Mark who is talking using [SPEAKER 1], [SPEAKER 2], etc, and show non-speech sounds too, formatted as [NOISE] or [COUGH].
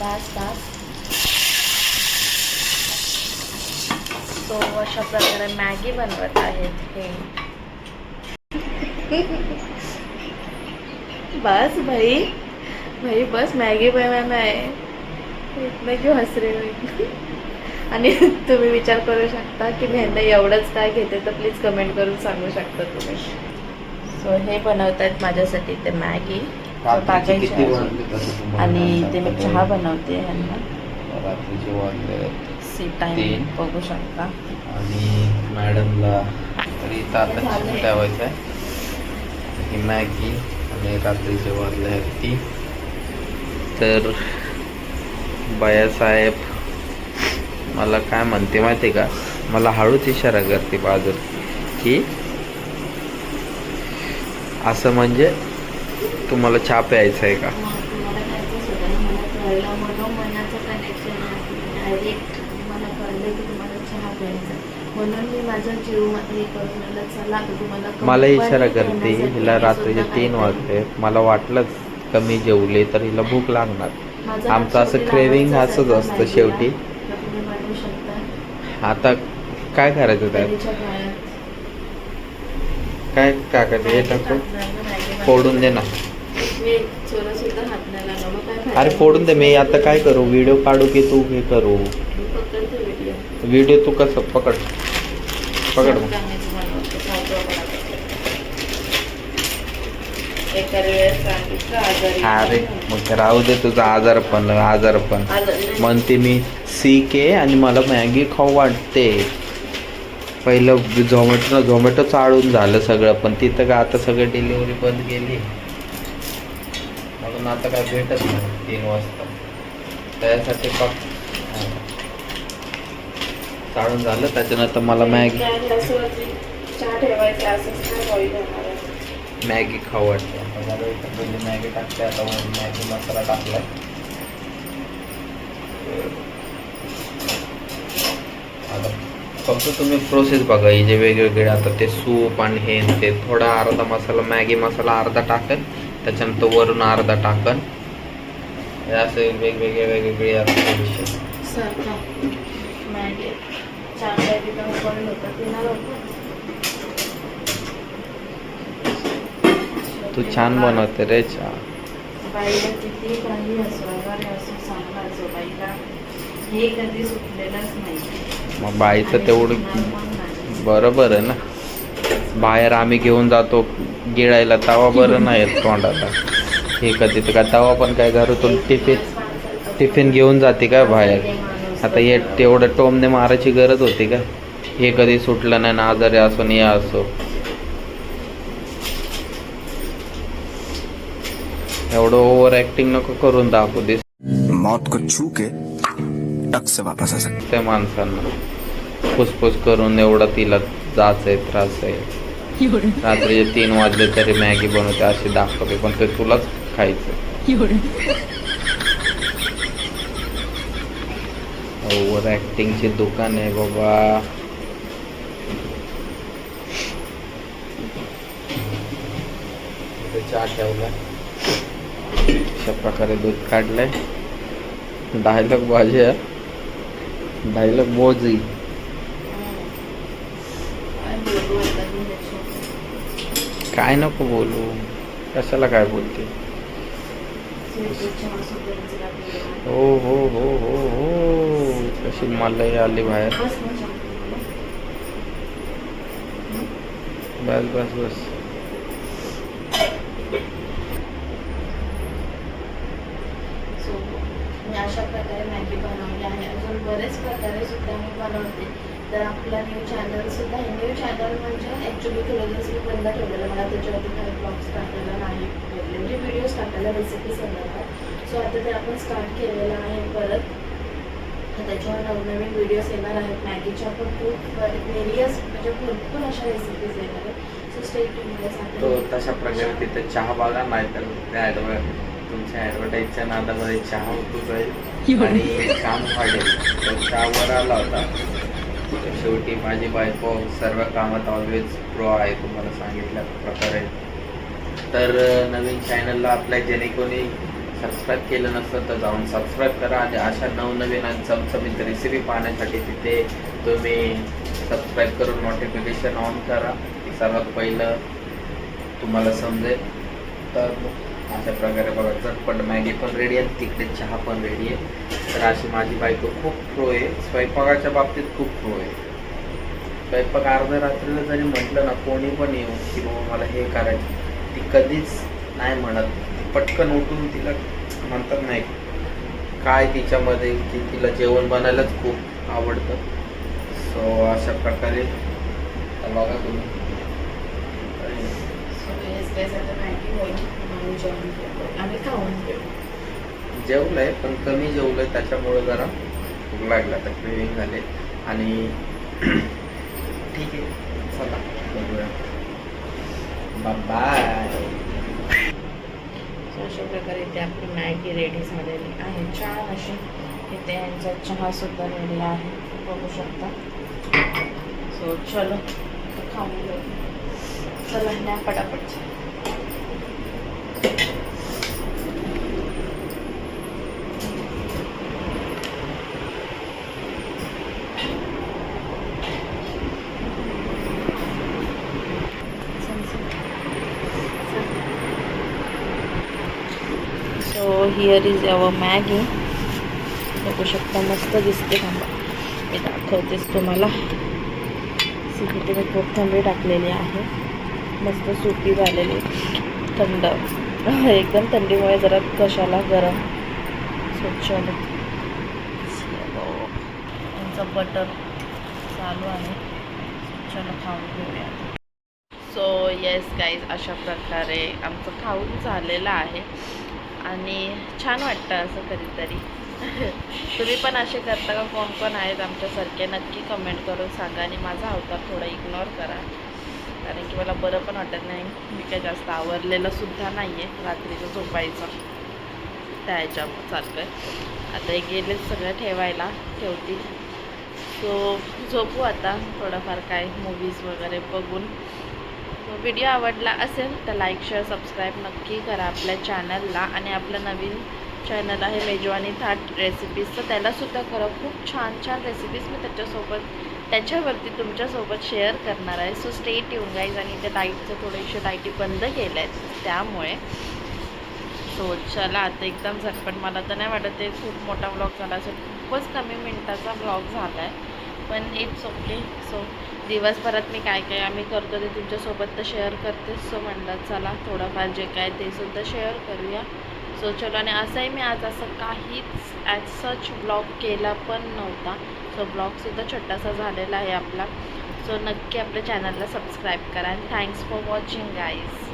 [SPEAKER 1] बस तो अशा प्रकारे मॅगी बनवत आहेत हे बस भाई भाई बस मॅगी बनवणं आहे इथनं क्यों हस रहे हो? आणि [LAUGHS] तुम्ही विचार करू शकता की मी ह्यांना एवढंच काय घेते तर प्लीज कमेंट करून सांगू शकता तुम्ही. सो हे बनवत आहेत माझ्यासाठी ते मॅगी आणि ते मी. चहा बनवते सी. बघू शकता.
[SPEAKER 2] आणि मॅडमला तरी. चिकन ठेवायचं आहे. ही मॅगी आणि रात्रीचे वाजले ती. तर बायासाहेब मला काय म्हणते माहिती का? मला हळूच इशारा करते बाजू की असं म्हणजे तुम्हाला चहा प्यायचा आहे का?
[SPEAKER 1] मला
[SPEAKER 2] इशारा करते हिला रात्रीचे तीन वाजते मला वाटलंच कमी जेवले तर हिला भूक लागणार. आमचं असं
[SPEAKER 1] क्रेविंग
[SPEAKER 2] असंच असतं शेवटी.
[SPEAKER 1] मॅगीला, तर तुम्ही बनवू शकता
[SPEAKER 2] आता काय करायचं त्यात?
[SPEAKER 1] पायात.
[SPEAKER 2] काय टाकायचं हे
[SPEAKER 1] मॅगी
[SPEAKER 2] टाकू
[SPEAKER 1] टाकणार ना, मॅगी
[SPEAKER 2] फोडून दे ना.
[SPEAKER 1] मी चोरा सुद्धा हात नाही लागला मग काय फायदा?
[SPEAKER 2] अरे फोडून दे मी आता काय करू? व्हिडिओ काढू की तू हे करू?
[SPEAKER 1] मी पकडते व्हिडिओ.
[SPEAKER 2] व्हिडिओ तू कसं पकड? पकड मग. अरे मग राहू दे तुझा आजार पण आजार पण. म्हणते मी सीके आणि मला मॅगी खाऊ वाटते. पहिलं झोमॅटो झोमॅटो चाळून झालं सगळं पण तिथं का आता सगळं डिलिव्हरी बंद गेली म्हणून आता काय भेटत नाही तीन वाजता. त्यासाठी फक्त चाळून झालं त्याच्यानंतर मला मॅगी मॅगी खाऊ वाटते मॅगी टाकते आता मॅगी मसाला टाकलाय आता फक्त तुम्ही प्रोसेस बघा ही जे वेगवेगळे आता ते सूप आणि हे ते थोडा अर्धा मसाला मॅगी मसाला अर्धा टाकन त्याच्यानंतर वरून अर्धा टाकन. हे असे वेगवेगळे वेगवेगळे थोडेसे.
[SPEAKER 1] सारखा मॅगी चहा मॅगी पण boil होतं, पिणार होतं.
[SPEAKER 2] तू छान बनवते रे चहा
[SPEAKER 1] बाईला किती काही असो आजारी असो चांगला असो बाईला हे कधी सुटलेलंच नाही.
[SPEAKER 2] मग बाईचं तेवढं
[SPEAKER 1] नाही.
[SPEAKER 2] बरोबर आहे ना. बाहेर आम्ही घेऊन जातो गिळायला तवा बरं नाही येत तोंडाला. हे कधी तर का तवा पण काय घरातून टिफिन टिफिन घेऊन जाते का बाहेर? आता हे तेवढं टोमने मारायची गरज होती का? हे कधी सुटलं नाही ना आजारी असो नि असो. एवढं ओव्हर ऍक्टिंग नको करून दाखवू दे.
[SPEAKER 3] मौत को छू के टक से वापस आ सकते
[SPEAKER 2] त्या माणसांना फुसफुस करून एवढं तिला जाच आहे त्रास आहे. रात्रीचे तीन वाजले तरी मॅगी बनवते अशी दाखवते पण ते तुलाच खायचं ओव्हर ऍक्टिंगचे दुकान आहे बाबा. चहा ठेवलाय. अशा प्रकारे दूध काढलंय. डायलॉग बाजी डायलॉग बोजी
[SPEAKER 1] काय
[SPEAKER 2] नको बोलू. कशाला काय बोलते? हो हो हो हो हो. कशी मलाही आली बाहेर.
[SPEAKER 1] बस.
[SPEAKER 2] बस बस.
[SPEAKER 1] सो मी अशा प्रकारे मॅगी बनवली आहे. अजून बरेच प्रकारे सुद्धा मी बनवते. तर आपला न्यू चॅनल सुद्धा आहे. न्यू चॅनल म्हणजे ॲक्च्युली थोडं दिवस मी बंद ठेवलेलं मला त्याच्यावरती काही ब्लॉग्स टाकायला नाही भेटले. म्हणजे व्हिडिओज टाकायला रेसिपी संदर्भात सो आता ते आपण स्टार्ट केलेलं आहे परत. त्याच्यावर नवनवीन व्हिडिओज येणार आहेत. मॅगीच्या पण खूप व्हेरियस म्हणजे भरपूर अशा रेसिपीज येणार आहेत. सो
[SPEAKER 2] स्टेट तशा प्रकारे तिथे चहा बघा नाही तर तुमच्या ॲडव्हर्टाईजच्या नादामध्ये चहा होतो जाईल आणि काम वाढेल तर चहावर आला होता. शेवटी माझी बायको सर्व कामात ऑलवेज प्रो आहे तुम्हाला सांगितल्या प्रकारे. तर नवीन चॅनलला आपल्या ज्याने कोणी सबस्क्राईब केलं नसतं तर जाऊन सबस्क्राईब करा. आणि अशा नवनवीन आणि चमचमीत रेसिपी पाहण्यासाठी तिथे तुम्ही सबस्क्राईब करून नोटिफिकेशन ऑन करा. सर्वात पहिलं तुम्हाला समजेल. तर अशा प्रकारे बघा झटपट मॅगी पण रेडी आहे तिकडे चहा पण रेडी आहे. तर अशी माझी बायको खूप प्रो आहे. स्वयंपाकाच्या बाबतीत खूप प्रो आहे. स्वयंपाक अर्ध्या रात्रीला जरी म्हटलं ना कोणी पण येऊ की बाबा मला हे करायचं ती कधीच नाही म्हणत. ती पटकन उठून तिला म्हणतात नाही काय तिच्यामध्ये? की तिला जेवण बनायलाच खूप आवडतं. सो अशा प्रकारे. बघा तुम्ही.
[SPEAKER 1] आम्ही जेवण आम्ही खाऊन
[SPEAKER 2] जेवलंय पण कमी जेवलंय त्याच्यामुळे जरा भूक लागला. तर क्रेविंग झाले. आणि [CLEARS THROAT] ठीक आहे. चला बघूया. बाय
[SPEAKER 1] सो अशा प्रकारे इथे आपली मॅगी रेडी झालेली आहे. छान अशी इथे यांचा चहा सुद्धा रेडी आहे. बघू शकता. सो चलो खाऊन चला न्या पटापट so here is our Maggi बघू शकता मस्त दिसते थांबा. मी दाखवतेच तुम्हाला. सिटी मी कोथिंबीर टाकलेली आहे. मस्त सुकी झालेली. थंड. [LAUGHS] एकदम थंडीमुळे जरा कशाला गरम. स्वच्छ त्यांचं हो. बटर चालू आहे. चलो खाऊन घेऊया. सो येस गाईज अशा प्रकारे आमचं खाऊन झालेलं आहे. आणि छान वाटतं असं कधीतरी. तुम्ही पण असे करता का? कोण कोण आहेत आमच्यासारखे? नक्की कमेंट करून सांगा आणि माझा अवतार थोडा इग्नोर करा. कारण की मला बरं पण वाटत नाही. मी काय जास्त आवरलेलं सुद्धा नाही आहे रात्रीचं झोपायचं. त्या ह्याच्यावर चालतं आता हे गेलेच सगळं ठेवायला. ठेवतील सो झोपू आता. थोडंफार काय मूवीज वगैरे बघून. व्हिडिओ आवडला असेल तर लाईक शेअर सबस्क्राईब नक्की करा आपल्या चॅनलला आणि आपलं नवीन चॅनल आहे मेजवानी थाट रेसिपीज तर त्यालासुद्धा करा. खूप छान छान रेसिपीज मी त्याच्यासोबत त्याच्यावरती तुमच्यासोबत शेअर करणार आहे. सो स्टेट येऊन गाईज आणि त्या लाईटचं थोडेसे लाईटी बंद केल्या आहेत त्यामुळे. सो चला आता एकदम झटपट. मला तर नाही वाटत ते खूप मोठा ब्लॉग झाला असेल. खूपच कमी मिनटाचा ब्लॉग झाला आहे पण इट्स ओके सो दिवसभरात मी काय काय आम्ही करतो ते तुमच्यासोबत तर शेअर करतेच सो म्हणलं चला थोडंफार जे काय ते सुद्धा शेअर करूया. सो चलो आणि असंही मी आज असं काहीच ॲज सच ब्लॉग केला पण नव्हता. सो ब्लॉगसुद्धा छोटासा झालेला आहे आपला. सो नक्की आपल्या चॅनलला सबस्क्राईब करा. आणि थँक्स फॉर वॉचिंग गाईज